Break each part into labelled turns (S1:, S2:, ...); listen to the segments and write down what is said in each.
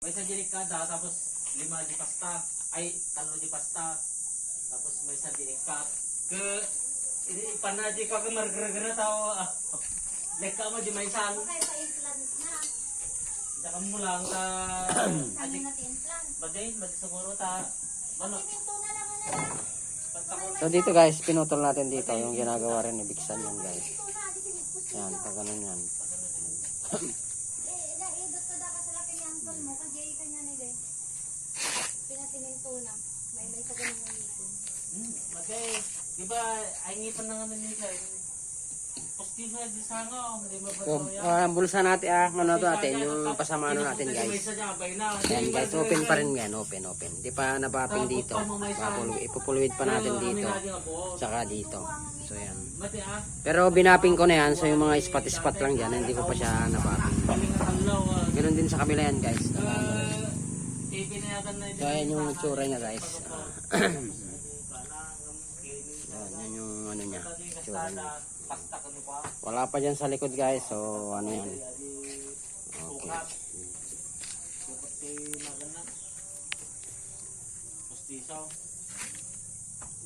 S1: May sa delikada, tapos lima di pasta. Ay, talo di pasta. Tapos may sa delikat. Ke, ini panaji ka ke margara tao. ah. Leka mo di may san.
S2: Ako kayo pa-implant na.
S1: Saka mo lang ta.
S2: Ano na implant?
S1: Baday, baday siguro ta. Ano?
S2: Siminto na lang na lang.
S1: Pagtako.
S3: So dito guys, pinutol natin dito yung ginagawa rin ni Biksan yan guys.
S2: Na, di
S3: Yan,
S2: na.
S3: pag ganun yan.
S2: Eh, naidot ko da ka sa laki ni uncle ka niya na guys. Pinasiminto na. May may sa ganun ng ipon.
S1: Hmm, baday. Di ba, ay ngipan na naman nila. Postiso na di sangaw. Hindi
S3: So,
S1: mabagaw yan.
S3: ah, bulsa natin ah, ano to natin, yung pasama ano natin guys. Yan guys, open pa rin yan, open, open. Di pa nabapping dito. Ipupuluid pa natin dito. Tsaka dito. So yan. Pero binapping ko na yan, so yung mga spot-spot lang dyan, hindi ko pa siya nabapping. Ganun din sa kabila yan guys.
S1: Eh, na
S3: So yan yung itsura niya guys. Ah, yan, yan yung ano niya. Itsura niya.
S1: Pa.
S3: Wala pa dyan sa likod guys, so ano yan. Okay.
S1: Postiso.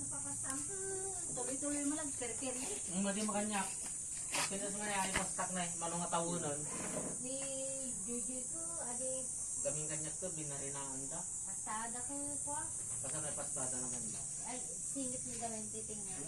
S2: Napapasampo. Tuloy-tuloy mo lang. Eh.
S1: Ang madi makanyak. Pinas nga yan, pastak na eh. Manong nga tawunan.
S2: Ni Juju ko, adi
S1: Gaming kanyak ko, binarinaan da.
S2: pasada ko po.
S1: May pastada naman da.
S2: Ay, singit ni gamay titingnan.